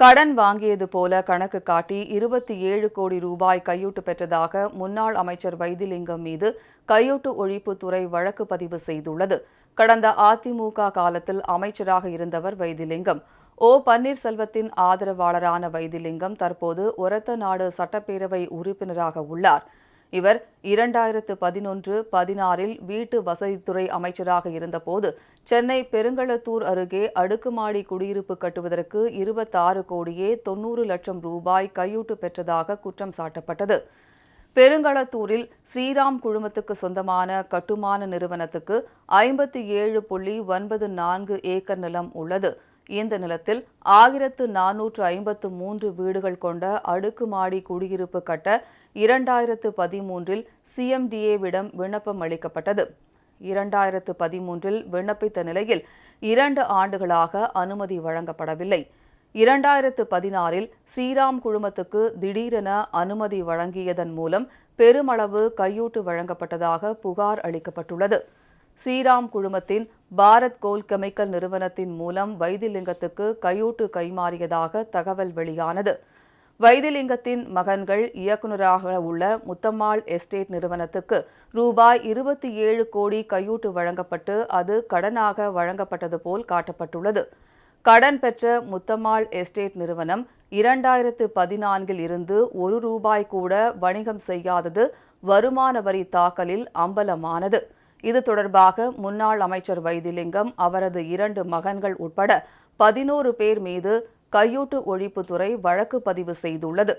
கடன் வாங்கியது போல கணக்கு காட்டி இருபத்தி ஏழு கோடி ரூபாய் கையூட்டு பெற்றதாக முன்னாள் அமைச்சர் வைத்திலிங்கம் மீது கையூட்டு ஒழிப்புத்துறை வழக்கு பதிவு செய்துள்ளது. கடந்த அதிமுக காலத்தில் அமைச்சராக இருந்தவர் வைத்திலிங்கம். ஓ பன்னீர்செல்வத்தின் ஆதரவாளரான வைத்திலிங்கம் தற்போது ஒரத்த நாடு சட்டப்பேரவை உறுப்பினராக உள்ளார். இவர் இரண்டாயிரத்து பதினொன்று பதினாறில் வீட்டு வசதித்துறை அமைச்சராக இருந்தபோது சென்னை பெருங்களத்தூர் அருகே அடுக்குமாடி குடியிருப்பு கட்டுவதற்கு இருபத்தாறு கோடியே தொன்னூறு லட்சம் ரூபாய் கையூட்டு பெற்றதாக குற்றம் சாட்டப்பட்டது. பெருங்களத்தூரில் ஸ்ரீராம் குழுமத்துக்கு சொந்தமான கட்டுமான நிறுவனத்துக்கு ஐம்பத்தி ஏழு புள்ளி ஒன்பது நான்கு ஏக்கர் நிலம் உள்ளது. இந்த நிலத்தில் ஆயிரத்து நானூற்று ஐம்பத்து மூன்று வீடுகள் கொண்ட அடுக்குமாடி குடியிருப்பு கட்ட இரண்டாயிரத்து பதிமூன்றில் சிஎம்டிஏவிடம் விண்ணப்பம் அளிக்கப்பட்டது. இரண்டாயிரத்து பதிமூன்றில் விண்ணப்பித்த நிலையில் இரண்டு ஆண்டுகளாக அனுமதி வழங்கப்படவில்லை. இரண்டாயிரத்து பதினாறில் ஸ்ரீராம் குழுமத்துக்கு திடீரென அனுமதி வழங்கியதன் மூலம் பெருமளவு கையூட்டு வழங்கப்பட்டதாக புகார் அளிக்கப்பட்டுள்ளது. ஸ்ரீராம் குழுமத்தின் பாரத் கோல் கெமிக்கல் நிறுவனத்தின் மூலம் வைத்திலிங்கத்துக்கு கையூட்டு கைமாறியதாக தகவல் வெளியானது. வைத்திலிங்கத்தின் மகன்கள் இயக்குநராக உள்ள முத்தம்மாள் எஸ்டேட் நிறுவனத்துக்கு ரூபாய் இருபத்தி ஏழு கோடி கையூட்டு வழங்கப்பட்டு அது கடனாக வழங்கப்பட்டது போல் காட்டப்பட்டுள்ளது. கடன் பெற்ற முத்தம்மாள் எஸ்டேட் நிறுவனம் இரண்டாயிரத்து பதினான்கில் இருந்து ஒரு ரூபாய் கூட வணிகம் செய்யாதது வருமான வரி தாக்கலில் அம்பலமானது. இது தொடர்பாக முன்னாள் அமைச்சர் வைத்திலிங்கம் அவரது இரண்டு மகன்கள் உட்பட பதினோரு பேர் மீது கையூட்டு ஒழிப்புத்துறை வழக்கு பதிவு செய்துள்ளது.